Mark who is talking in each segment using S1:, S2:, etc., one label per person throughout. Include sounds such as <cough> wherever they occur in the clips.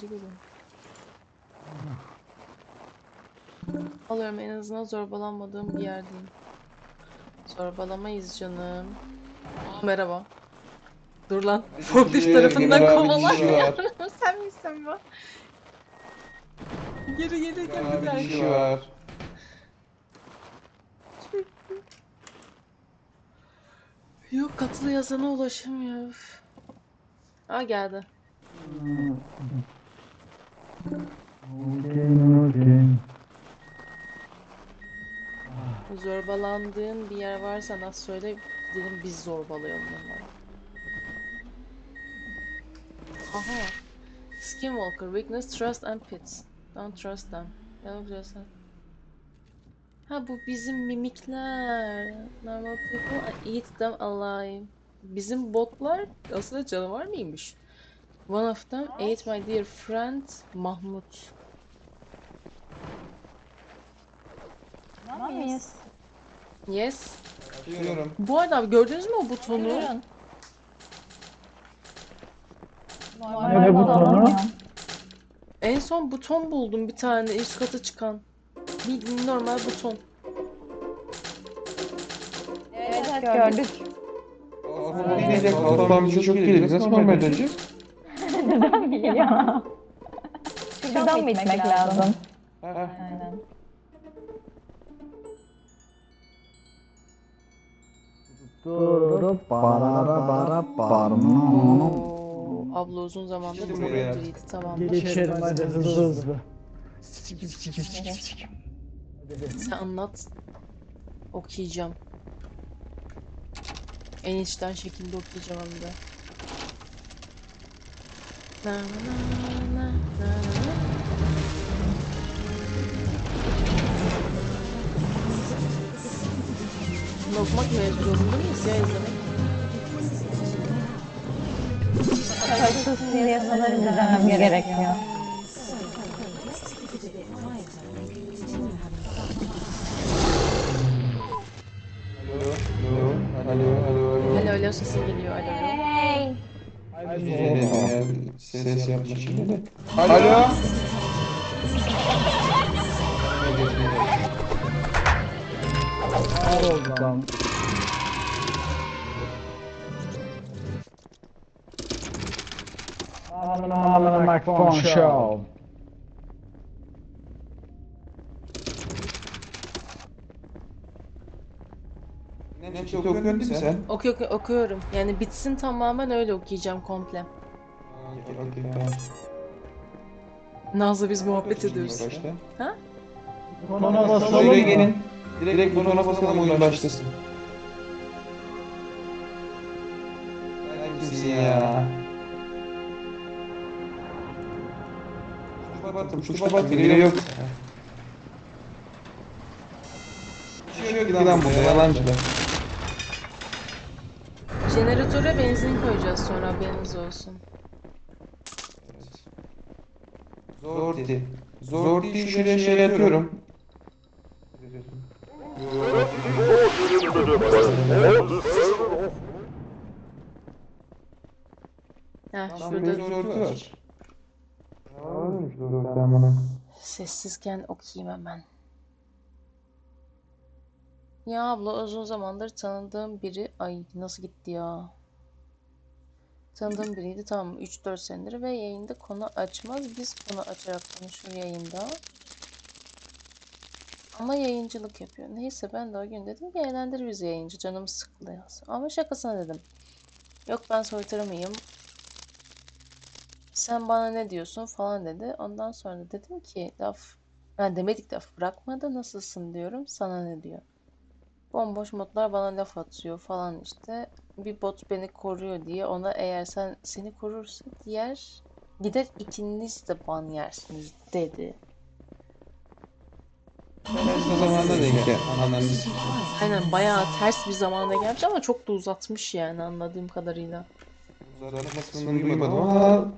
S1: geri gelin. Alıyorum en azından zorbalanmadığım bir yerdeyim. Zorbalamayız canım. Aa, merhaba. Dur lan. Forklift tarafından
S2: dişi var. <laughs>
S1: Sen misin bu? Geri geri geri
S2: Abi
S1: gel.
S2: dişi var.
S1: Yok katılı yazana ulaşamıyor. Aa geldi. Zorbalandığın bir yer varsa nasıl söyle gidelim biz zorbalayalım onları. Aha. Skinwalker, weakness, trust and pits. Don't trust them. Trust them. Ha bu bizim mimikler. Normal people eat them alive. Bizim botlar aslında canavar mıymış? One of them ate my dear friend Mahmut.
S3: Tamam mıyız?
S1: Yes.
S2: Atıyorum.
S1: Bu arada abi gördünüz mü o butonu?
S3: Buyurun.
S4: Ne butonu?
S1: En son buton buldum bir tane üst kata çıkan. Bir normal buton.
S3: Evet, evet gördük.
S2: Bize çok gelir. Nasıl normal döneceğiz?
S3: Geliyor? Şuradan mı gitmek lazım?
S2: Ha.
S3: Aynen.
S4: Durup bara bara.
S1: Oo, abla uzun zamandır
S2: Şimdi buraya.
S1: tamam.
S4: Geçelim hadi hızlı hızlı.
S1: Sen anlat. Okuyacağım. En içten şekilde okuyacağım hem de. Bunu okumak mecburunda mıyız ya izlemek?
S3: Kayıtsız diye sanırım izlemem gerekiyor.
S2: Alo, alo, alo, alo,
S1: Alo alo sesin geliyor alo alo.
S3: Hey!
S2: Ses yapma şimdi de. Alo.
S4: Oradan. Another microphone show.
S2: Ne çıktı okuyorsun değil mi sen?
S1: Oku, oku- okuyorum. Yani bitsin tamamen öyle okuyacağım komple. Nazlı biz muhabbet ediyoruz.
S2: Başla.
S4: Butona basalım mı?
S2: gelin. Direkt butona basalım oyun başlasın. Sen kimsin ya? Tuşa batım, tuşa batım, biri yok. Şey yok lan burada, yalancılar.
S1: Jeneratöre benzin koyacağız sonra haberiniz olsun.
S2: Zor değil. Zor değil, şuraya şey yapıyorum.
S1: Heh
S2: Şurada
S1: şurada
S2: zor var.
S1: Sessizken okuyayım hemen. Ya abla uzun zamandır tanıdığım biri... Ay nasıl gitti ya? Tanıdığım biriydi tamam 3-4 senedir ve yayında konu açmaz. Biz konu açarak konuşur yayında. Ama yayıncılık yapıyor. Neyse ben de o gün dedim ki eğlendir bizi yayıncı canım sıkıldı ya. Ama şakasına dedim. Yok ben soytarımıyım. Sen bana ne diyorsun falan dedi. Ondan sonra dedim ki laf ben demedik laf bırakmadı nasılsın diyorum sana ne diyor. Bomboş modlar bana laf atıyor falan işte. Bir bot beni koruyor diye ona eğer sen seni korursa diğer gider ikiniz de ban yersiniz dedi.
S2: Ters zamanda denk gel. Anladınız.
S1: Aynen bayağı ters bir zamanda gelmiş ama çok da uzatmış yani anladığım kadarıyla.
S2: Uzatmasını duymadım ama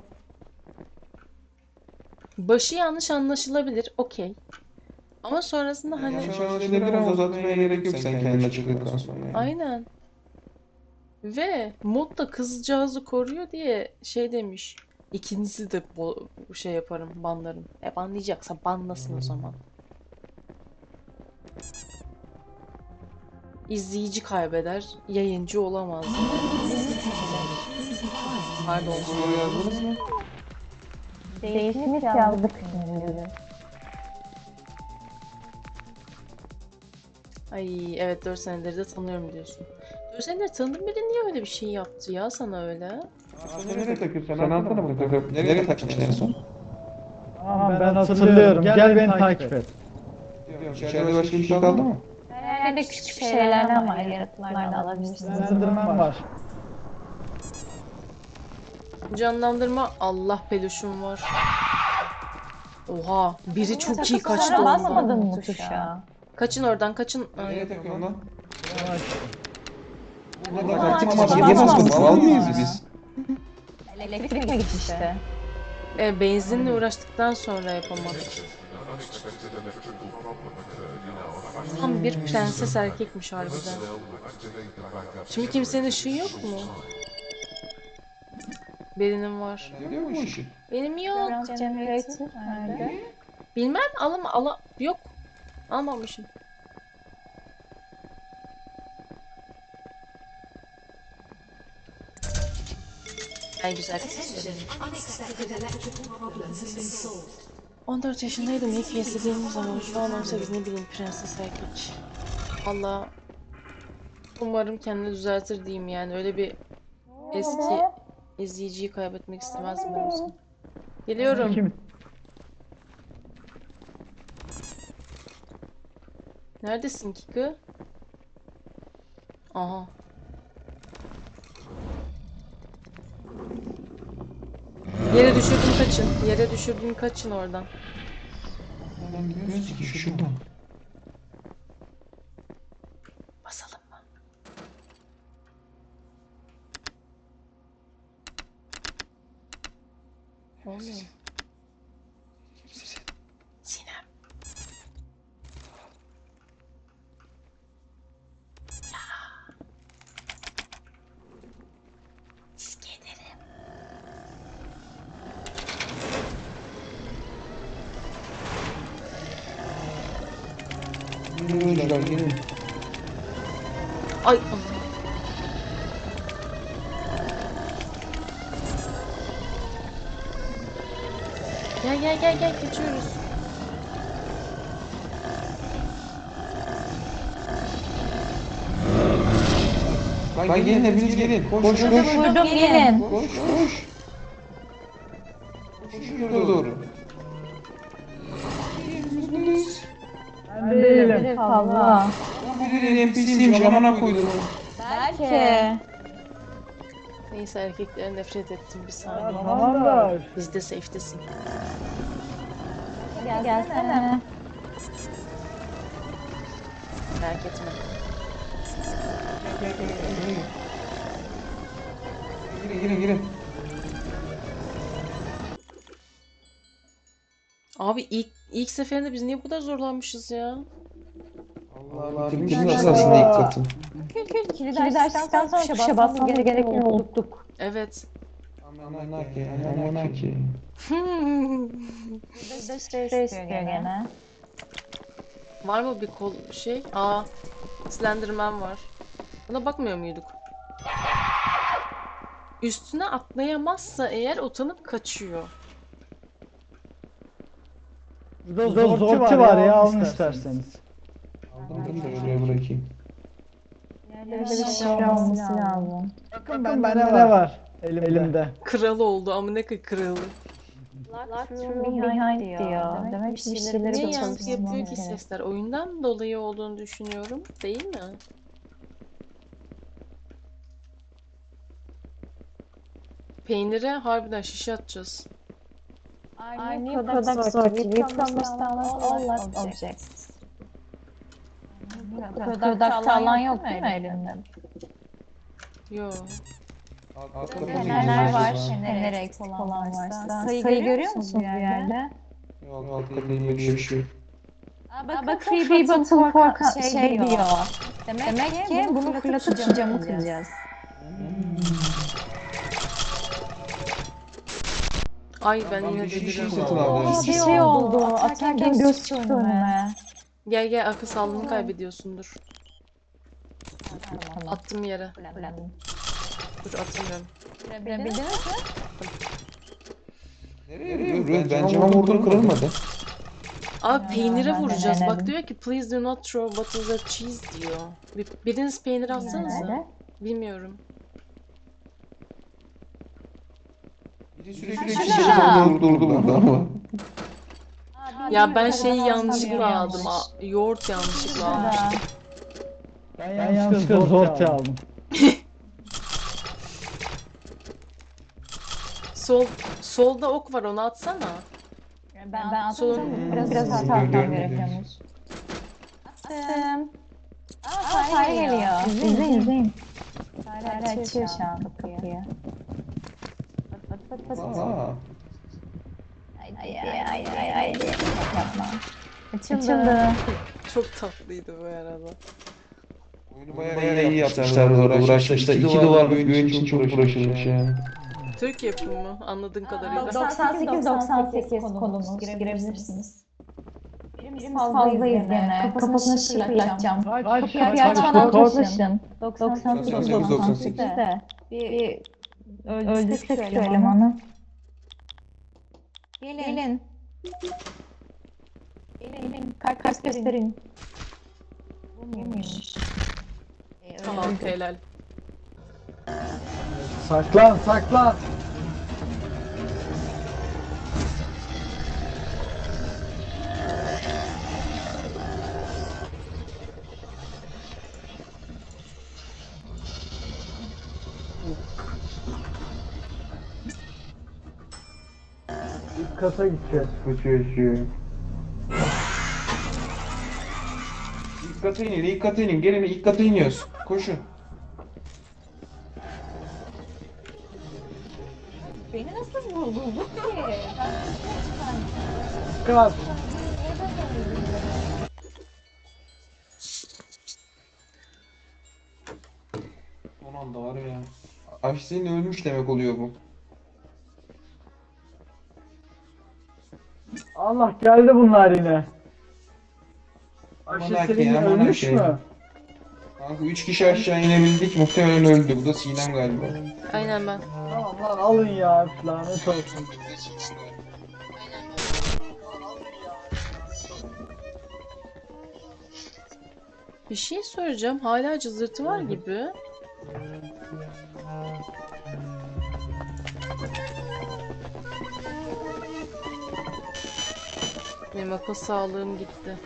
S1: Başı yanlış anlaşılabilir okey. Ama sonrasında hani
S2: Yanlış anlaşılabilir ama uzatmaya gerek yok sen kendin açıkladıktan sonra. yani.
S1: Aynen. Ve mod da kızcağızı koruyor diye şey demiş. İkincisi de bu şey yaparım, banlarım. E banlayacaksa banlasın o zaman. İzleyici kaybeder, yayıncı olamaz. Pardon.
S2: Yazdınız mı?
S3: Değişmiş yazdık şimdi.
S1: Ay evet 4 senedir de tanıyorum diyorsun. 4 senedir tanıdığın biri niye öyle bir şey yaptı ya sana öyle?
S2: Sen nereye takıyorsun? Sen alsana bunu takıp. Nereye takmıştın en son?
S4: Tamam ben hatırlıyorum. Gel beni takip et.
S2: İçeride başka bir şey kaldı mı?
S3: Herhalde küçük şeylerden var. Yaratıklardan alabilirsiniz.
S4: Enderman var.
S1: Canlandırma Allah peluşum var. Oha biri çok iyi kaçtı ondan.
S3: basmadın mı tuşa?
S1: Kaçın oradan kaçın.
S2: Nereye takıyorsun lan? Burada basmadık? Mal mıyız biz?
S3: Elektrik mi gitmişti?
S1: E, benzinle uğraştıktan sonra yapamadık. Tam bir prenses erkekmiş harbiden. Şimdi kimsenin ışığı yok mu? Birinin var.
S2: Musun?
S1: Benim yok.
S3: Biraz generator nerede?
S1: Bilmem alama ala yok. Almamışım. En güzel kısmı. 14 yaşındaydım ilk istediğim zaman şu an 18 ne bileyim prenses erkek. Valla umarım kendini düzeltir diyeyim yani öyle bir eski izleyiciyi kaybetmek istemezdim ben olsam. Geliyorum.
S4: Kim?
S1: Neredesin Kiko? Aha. Yere düşürdüm kaçın. Yere düşürdüm kaçın oradan.
S2: Ki şuradan.
S1: Basalım mı? Olmuyor.
S2: Gelin oyuncular gelin.
S1: Ay. Gel gel gel gel geçiyoruz.
S2: Lan gelin hepiniz gelin. Koş koş koş.
S3: Vurdum gelin.
S2: Koş koş. Koşuyor doğru. Hepimiz
S4: Ben değilim.
S3: Biri fazla.
S2: Biri NPC'ymiş amına koydum.
S3: Belki.
S1: Neyse erkeklere nefret ettim bir saniye.
S4: Tamam da.
S1: Biz de safe'desin.
S3: Gel, gelsene.
S1: Merak etme.
S2: Girin girin girin.
S1: Abi ilk ilk seferinde biz niye bu kadar zorlanmışız ya?
S2: Allah Allah. Bitirmişiz aslında ilk katı.
S3: Kilidi açtıktan sonra tuşa basmamız gerektiğini unuttuk.
S1: Evet.
S2: Amına ki. Amına ki.
S3: Burada şey istiyor gene.
S1: Var mı bir kol şey? Aa, Slenderman var. Buna bakmıyor muyduk? Üstüne atlayamazsa eğer utanıp kaçıyor.
S4: Burada zorti var ya alın isterseniz.
S2: Aldım da şuraya bırakayım.
S3: Bir şey olması lazım.
S4: Bakın bende ne var elimde.
S1: Kral oldu ama ne kadar kralı.
S3: Lock through behind diyor. Demek bir şeyleri
S1: Niye
S3: de
S1: yankı yapıyor ki sesler? Oyundan dolayı olduğunu düşünüyorum. Değil mi? Peynire harbiden şişe atacağız.
S3: Our new product sorted. We promised all life objects. Product alan yok değil mi elinde?
S1: Yo.
S3: Fenerler var. Fener eksik olan varsa. Sayı görüyor musunuz bir yerde?
S2: Yok hakikaten bir şey yok.
S3: Aa, Bak Creepy Button for şey diyor. Demek, ki bunu fırlatıp camı kıracağız.
S1: Ay ben yine
S2: bir şey
S1: deliriyorum.
S2: satın aldım.
S3: Bir şey oldu. Atarken göz çıktı önüme.
S1: Gel gel akıl sağlığını kaybediyorsundur. Attım yere. Dur atamıyorum.
S3: Bildiniz mi?
S2: Nereye? Ben cama vurdum kırılmadı.
S1: Abi peynire vuracağız. Bak diyor ki please do not throw bottles at cheese diyor. Bir, biriniz peynir atsanıza. Bilmiyorum.
S2: Biri sürekli şişe durdu burada ama.
S1: Ya ben şeyi yanlışlıkla aldım. a- Yoğurt yanlışlıkla aldım.
S4: Ben yanlışlıkla zor aldım. <laughs>
S1: Sol solda ok var onu atsana.
S3: Ben, ben
S1: Sonra-
S3: attım. Biraz biraz hata atmam gerekiyormuş. Attım. Aa, fare geliyor. İzleyin, izleyin. Fare açıyor şu an kapıyı. Pıt pıt.
S2: Aa.
S3: Ay ay ay ay ay. Yapma. Açıldı.
S1: Çok tatlıydı bu arada.
S2: Oyunu bayağı iyi yapmışlar. Uğraşmışlar. İki duvar bir oyun için çok uğraşılmış yani.
S1: Türk yapımı anladığın kadarıyla.
S3: 98-98 konumuz. Girebilirsiniz. Birimiz fazlayız gene. Kafasını şıklatacağım. Kapıyı açmadan koşun. 98-98 de. Bir öldürsek şu elemanı. Gelin. Gelin. Gelin. Kart kart gösterin. Bu muymuş? Ee,
S1: Tamam helal.
S4: Saklan saklan. Kata gideceğiz.
S2: Bu çocuğu. İlk kata inin, ilk kata inin. Gelin ilk kata iniyoruz. Koşun.
S3: Beni nasıl buldun ki?
S4: Kaç.
S2: Son anda var ya. Ayşe'nin ölmüş demek oluyor bu.
S4: Allah geldi bunlar yine. Senin
S2: aman
S4: ölmüş mü?
S2: Kanka 3 kişi aşağı inebildik. Muhtemelen öldü. Bu da Sinem galiba.
S1: Aynen ben.
S4: Tamam lan alın ya lanet olsun.
S1: Bir şey söyleyeceğim. Hala cızırtı var gibi. Benim akıl sağlığım gitti.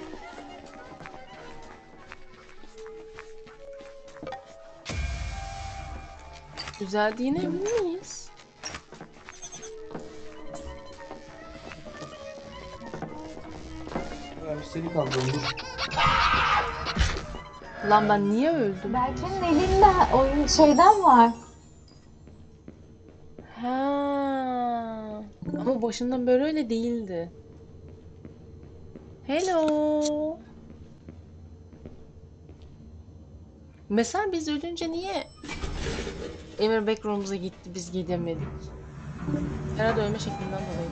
S1: Düzeldiğine emin miyiz?
S2: Ayşe seni kaldırmış.
S1: Lan ben niye öldüm?
S3: Berke'nin elinde oyun şeyden var.
S1: Ha. Ama başından beri öyle değildi. Hello. Mesela biz ölünce niye Emir backroom'umuza gitti biz gidemedik? Herhalde ölme şeklinden dolayı.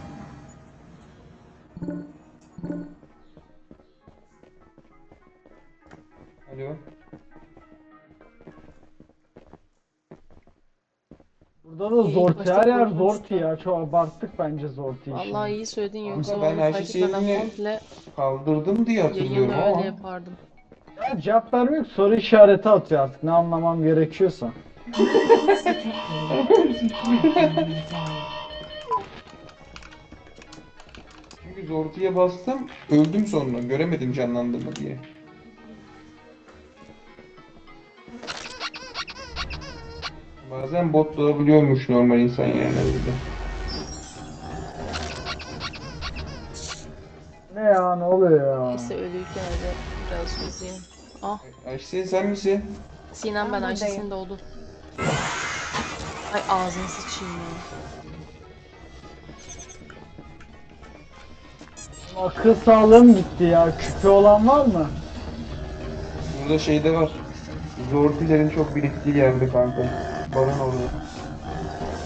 S4: Burada da
S1: İyi,
S4: zorti
S1: başta
S4: her yer zorti ya. Çok abarttık bence zorti işini.
S1: Vallahi iyi söyledin yoksa
S2: Kanka ben
S1: onu
S2: Ayşe
S1: fark etmeden komple
S2: Kaldırdım diye hatırlıyorum
S1: yayını öyle
S2: ama.
S1: yapardım.
S4: Ya cevap vermiyor ki, soru işareti atıyor artık ne anlamam gerekiyorsa.
S2: Çünkü Zorti'ye bastım. Öldüm sonra. Göremedim canlandı mı diye. Bazen bot doğabiliyormuş normal insan yani öyle.
S4: Ne ya ne oluyor ya?
S1: Neyse ölüyken de biraz üzeyim. Ah
S2: Ayşe sen misin?
S1: Sinem ben
S3: Ben
S1: Ayşe
S3: buradayım.
S1: senin doğdu. Ay ağzını sıçayım ya.
S4: Akıl sağlığım gitti ya. Küpe olan var mı?
S2: Burada şey de var. Zortilerin çok biriktiği yerde kanka. Baron orada.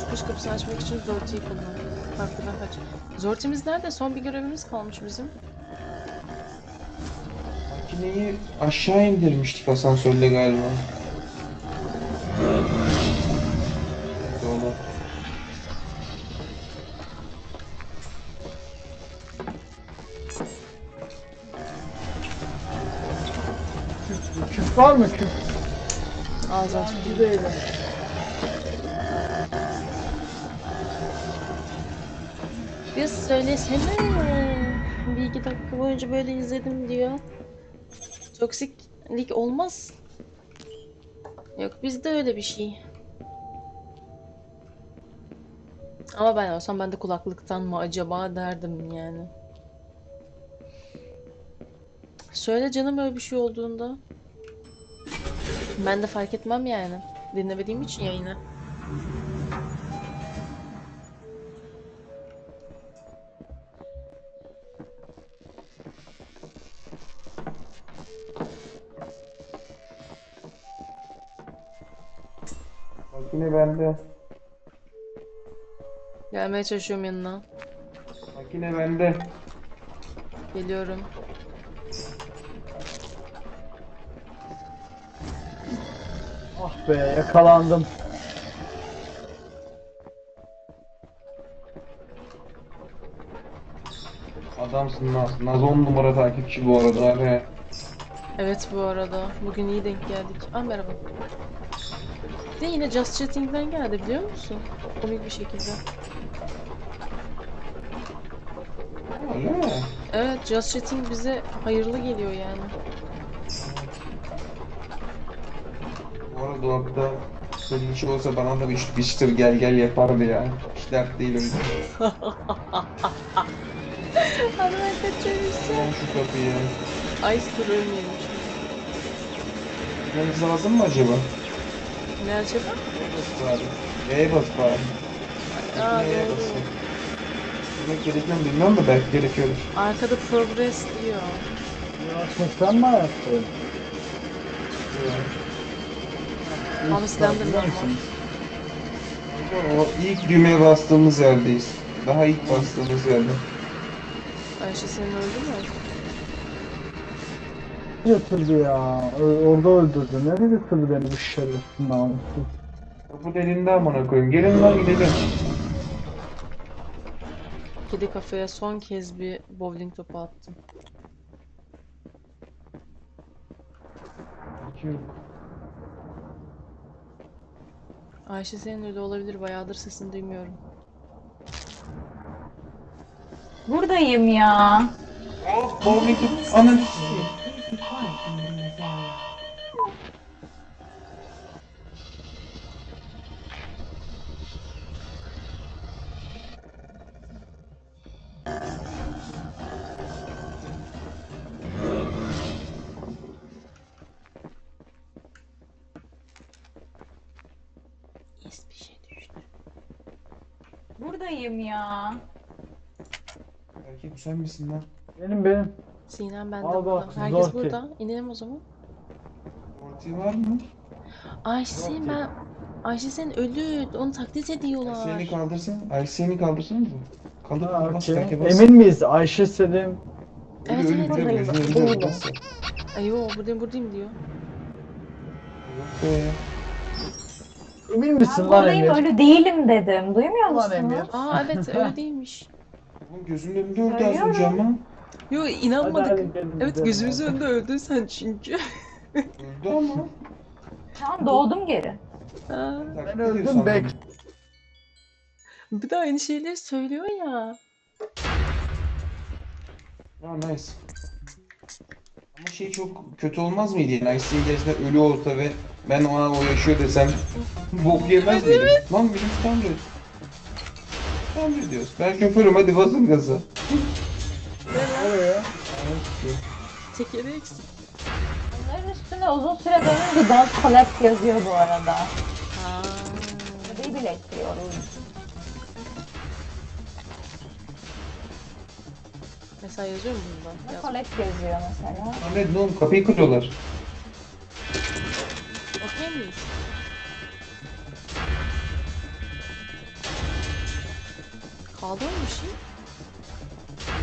S1: Çıkış kapısını açmak için zortiyi kullan. Farklı bir kaç. Zortimiz nerede? Son bir görevimiz kalmış bizim.
S2: Makineyi aşağı indirmiştik asansörle galiba. Doğru.
S4: Küp var mı küp?
S1: Al zaten. Bir söylesene. Bir iki dakika boyunca böyle izledim diyor. Toksiklik olmaz. Yok bizde öyle bir şey. Ama ben olsam ben de kulaklıktan mı acaba derdim yani. Söyle canım öyle bir şey olduğunda. Ben de fark etmem yani. Dinlemediğim için yayını.
S2: Makine bende.
S1: Gelmeye çalışıyorum yanına.
S2: Makine bende.
S1: Geliyorum.
S4: Ah be yakalandım.
S2: Adamsın Naz. Naz 10 numara takipçi bu arada abi.
S1: Evet bu arada. Bugün iyi denk geldik. Aa merhaba. De yine Just Chatting'den geldi biliyor musun? Komik bir şekilde. Evet Just Chatting bize hayırlı geliyor yani.
S2: Bu arada böyle bir şey olsa bana da bir biçtir gel gel yapardı ya. Hiç dert değil öyle. <laughs>
S1: Ben kaçıyorum.
S2: Tamam şu kapıyı.
S1: Ay dur ölmeyelim.
S2: Gitmemiz lazım mı acaba?
S1: Ne acaba?
S2: Neye basıp abi? Neye basıp? Demek gerekiyor mu bilmiyorum da belki gerekiyordur.
S1: Arkada progress diyor.
S4: Uğraşmaktan mı ayaktayım?
S1: Ama var.
S2: O ilk düğmeye bastığımız yerdeyiz. Daha ilk bastığımız yerde.
S1: Ayşe senin öldü mü?
S4: Götürdü ya. Ö- Orada öldürdü. Nereye götürdü beni bu şerefsiz namussuz?
S2: Kapı elinde amına koyayım. Gelin lan gidelim.
S1: Kedi kafaya son kez bir bowling topu attım. Ayşe senin öyle olabilir. Bayağıdır sesini duymuyorum.
S3: Buradayım ya.
S2: Oh, bowling anın.
S1: İz bir şey düştü.
S3: Buradayım ya.
S2: Erkek sen misin lan?
S4: Benim benim.
S1: Sinem bende
S4: Al
S1: burada.
S4: bak,
S1: Herkes
S4: zor ki.
S1: burada. İnelim o zaman.
S2: Orti var mı?
S1: Ayşe ben... Ayşe sen ölü. Onu taklit ediyorlar.
S2: Seni kaldırsın. Ay seni kaldırsın mı? Kaldır
S4: Ha,
S2: bas
S4: okey.
S2: terke bas.
S4: Emin miyiz? Ayşe Selim.
S2: Ölü
S1: Evet,
S2: ölü
S1: evet,
S2: biliyorum,
S1: buradayım.
S2: gözünü biliyorum,
S1: Buradayım.
S2: bas.
S1: Ay yo buradayım buradayım diyor.
S2: Be.
S4: Emin misin
S3: Ben
S4: lan
S3: buradayım
S4: Emir?
S3: ölü değilim dedim. Duymuyor
S4: Ulan
S3: musunuz?
S4: Emir.
S1: Aa evet <laughs> öyle değilmiş.
S2: Oğlum gözümün önünde öldü az önce ama.
S1: Yo
S4: Hadi
S1: inanmadık.
S4: hadi
S1: Evet
S4: gidelim.
S1: gözümüzün önünde öldün sen çünkü.
S2: Öldü ama.
S3: Tamam doğdum geri.
S1: Ha,
S4: Ben öldüm bek.
S1: bir de aynı şeyleri söylüyor ya.
S2: Ha nice. Ama şey çok kötü olmaz mıydı yani? Gerçekten ölü olsa ve ben ona o yaşıyor desem <laughs> bok yemez miydim? Lan bizim standart. Standart diyoruz. Ben şoförüm hadi basın gaza.
S1: Tekeri eksik.
S3: Bunların üstüne uzun süre dönünce Dance Collab yazıyor bu arada.
S1: Ha.
S3: Bebeği bile ekliyorum.
S1: Mesela yazıyor mu bunda? Yaz.
S3: Collab yazıyor mesela.
S2: Ahmet ne oğlum kapıyı kırıyorlar.
S1: Okey miyiz? Kaldı mı bir şey?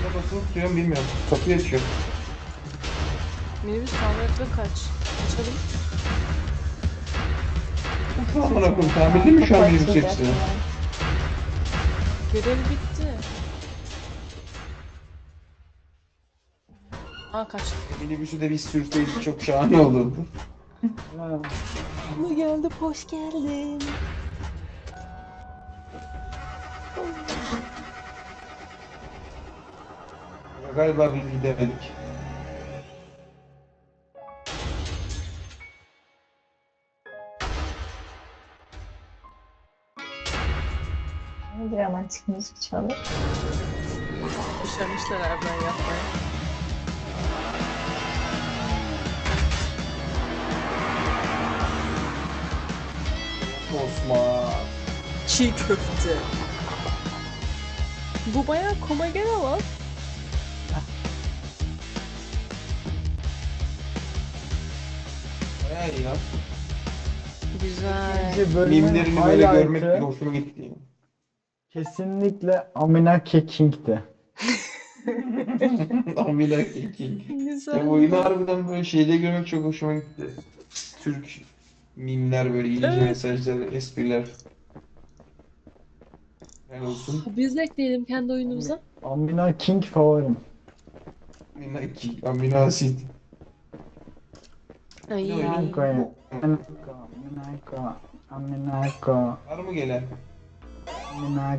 S2: Ne basılı tutuyorum bilmiyorum. Kapıyı açıyorum.
S1: Minibüs tamir et ve kaç. Açalım.
S2: Aman akım tamirli mi şu an minibüs hepsi?
S1: Görev bitti. Aa kaçtı.
S2: Minibüsü de biz sürseydik çok şahane olurdu. <laughs>
S1: Bu geldi, hoş geldin.
S2: Galiba biz gidemedik.
S3: Bir romantik müzik çalıyor.
S1: Üşenmişler Erben yapmaya.
S2: Osman.
S1: Çiğ köfte. Bu bayağı komagene lan.
S2: Bayağı iyi lan.
S1: Güzel.
S2: Mimlerini böyle görmek
S4: highlight'ı
S2: hoşuma gitti. Ya.
S4: kesinlikle Aminake King'ti.
S2: Amina <laughs> King.
S1: Güzel.
S2: Ya bu oyunu harbiden böyle şeyde görmek çok hoşuma gitti. Türk mimler böyle iyice
S1: Evet.
S2: mesajlar, espriler. Helal olsun.
S1: Biz de ekleyelim kendi oyunumuza.
S4: Amina King favorim.
S2: Amina King, Amina Asit.
S1: Ay.
S2: Ne oyunu?
S4: Aminako,
S2: Bu-
S4: Aminako, Aminako,
S2: Var mı gelen?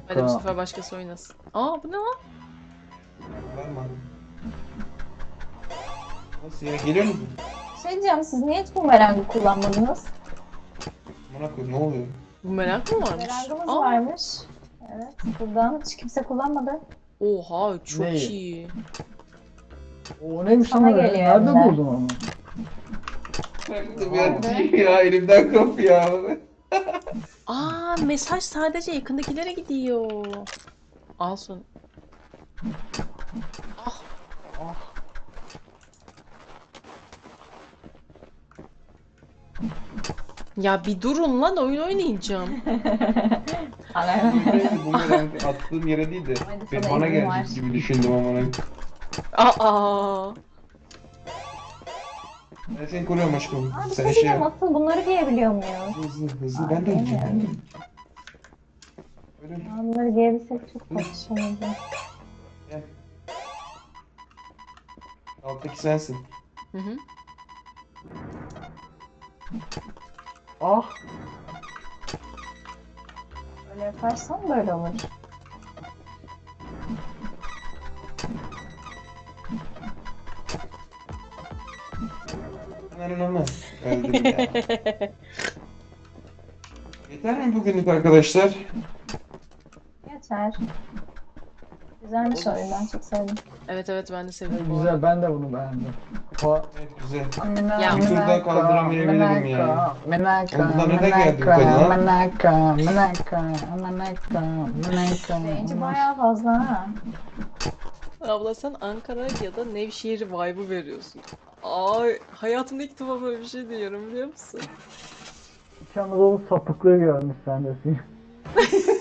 S1: Hadi bu sefer başkası oynasın. Aa bu ne lan?
S2: Var mı? Nasıl ya? Geliyor musun?
S3: Şey diyeceğim siz niye hiç bumerangı kullanmadınız?
S2: Koyayım ne oluyor?
S1: Bu merak mı varmış?
S3: Bumerangımız
S1: Aa,
S3: varmış. Evet buradan hiç kimse kullanmadı.
S1: Oha çok
S4: Neyi?
S1: iyi.
S4: O neymiş
S3: Sana
S4: lan öyle?
S3: geliyor
S4: Nerede buldun onu?
S2: Bıraktım ya değil ya elimden kop ya.
S1: Aa mesaj sadece yakındakilere gidiyor. Al son. Ah.
S4: Ah.
S1: Ya bir durun lan oyun oynayacağım. <laughs>
S2: Bumerang attığım yere değil de
S3: Hadi
S2: ben
S3: sana
S2: bana
S3: izin var.
S2: gibi düşündüm amına.
S1: Aa.
S2: Ben seni koruyorum aşkım.
S3: Abi
S2: Sen
S3: şey
S2: şey yap.
S3: asıl bunları giyebiliyor muyuz?
S2: Hızlı hızlı ben de? Öyle
S3: Ya Bunları giyebilsek çok hoş olurdu.
S2: gel. Alttaki sensin.
S1: Hı hı.
S4: Ah.
S3: Böyle yaparsan böyle olur.
S2: Aman. Öldüm ya. Yeter mi bugünlük arkadaşlar?
S3: Geçer. Güzelmiş oyun ben çok sevdim.
S1: Evet evet ben de sevdim bu arada.
S4: Güzel ben de bunu beğendim. Pa
S2: Evet güzel.
S3: Ya.
S2: Bir tur daha kaldıramayabilirim yani.
S4: Menaka,
S2: Ondan öne geldi bu kadın ha.
S4: Menaka, Menaka, Menaka, Menaka.
S3: Range'i bayağı fazla ha.
S1: Abla sen Ankara ya da Nevşehir vibe'ı veriyorsun. Ay hayatımda ilk defa böyle bir şey diyorum biliyor musun?
S4: İç Anadolu sapıklığı görmüş sendesin. <laughs>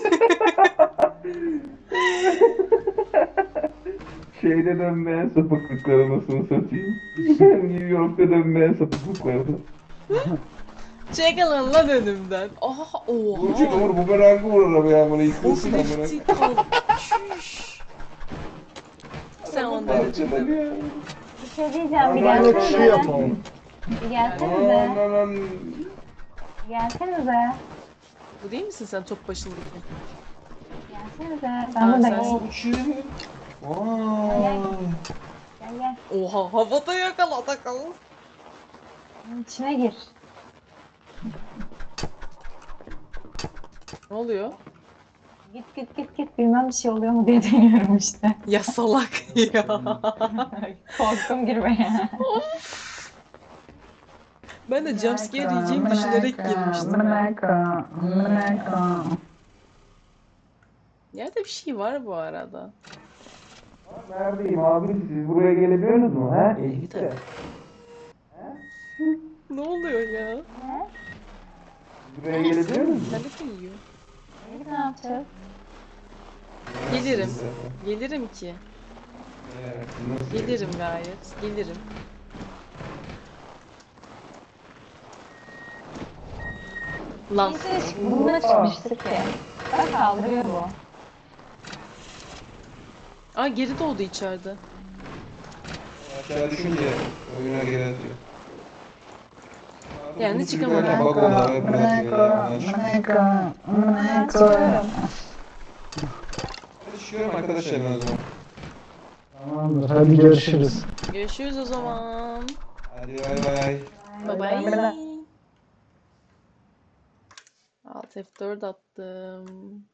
S2: Şeyde dönmeyen sapıklıkları nasıl satayım? New York'ta dönmeyen sapıklıkları.
S1: Çekilin lan önümden. Aha
S2: Burcu
S1: oha.
S2: Uğur bumerangı vurur arabaya amına
S1: O
S2: yıkılsın amına.
S1: Çüş. Sen onları
S2: Parçalanıyor.
S3: Şey diyeceğim bir
S2: Aman
S4: şey
S3: gelsenize.
S4: yapalım.
S3: Bir gelsenize.
S2: Aman aman.
S3: Gelsenize.
S1: Bu değil misin sen top başındaki?
S3: Gelsenize.
S1: Aa,
S3: Ben buradayım.
S1: sensin.
S2: Aa uçuyor. Vay.
S3: Gel gel.
S1: Oha havada yakaladık.
S3: Bunun içine gir.
S1: Ne oluyor?
S3: Git git git git bilmem bir şey oluyor mu diye <laughs> deniyorum işte.
S1: Ya salak <laughs> ya.
S3: Korktum girmeye.
S1: ben de jumpscare yiyeceğimi düşünerek girmiştim.
S4: Menaka, Menaka.
S1: Yerde bir şey var bu arada.
S2: Neredeyim abi siz buraya gelebiliyorsunuz mu? Ha?
S1: Tabii. Ne oluyor ya?
S2: Buraya gelebiliyor musunuz?
S3: Ne yapacağız?
S1: Gelirim. Gelirim ki.
S2: Evet,
S1: Gelirim gayet. Gelirim. Lan.
S3: Biz hiç bununla çıkmıştık ki. Bak kaldırıyor bu.
S1: Aa geri doğdu içeride.
S2: Aşağı düşünce oyuna geri atıyor.
S1: Yani
S2: Bunu
S1: çıkamadım.
S2: çocuklarına bak oldu, hava bırakıyor ya, anlaşılıyor.
S3: Ben çıkıyorum.
S2: Hadi çıkıyorum arkadaşlar ben o zaman.
S4: Tamamdır hadi görüşürüz.
S1: Görüşürüz o zaman.
S2: Hadi bay bay.
S1: Bye
S3: Bay bay.
S1: Alt F4 attım.